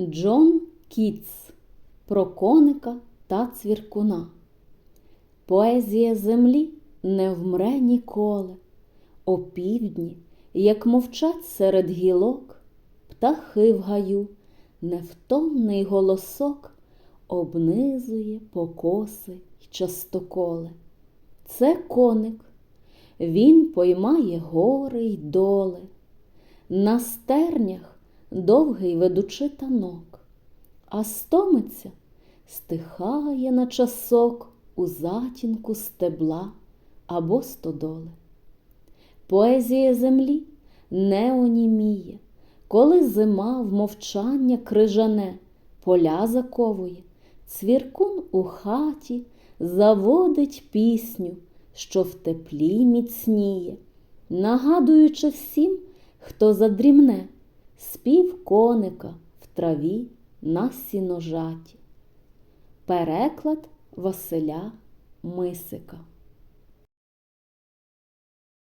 Джон Кітс про коника та цвіркуна. Поезія землі не вмре ніколи. О півдні, як мовчать серед гілок, птахи в гаю, невтомний голосок обнизує покоси й частоколи. Це коник, він поймає гори й доли, на стернях довгий ведучи танок, а стомиться, стихає на часок у затінку стебла або стодоли. Поезія землі не оніміє, коли зима в мовчання крижане, поля заковує, цвіркун у хаті заводить пісню, що в теплі міцніє, нагадуючи всім, хто задрімне, спів коника в траві на сіножаті. Переклад Василя Мисика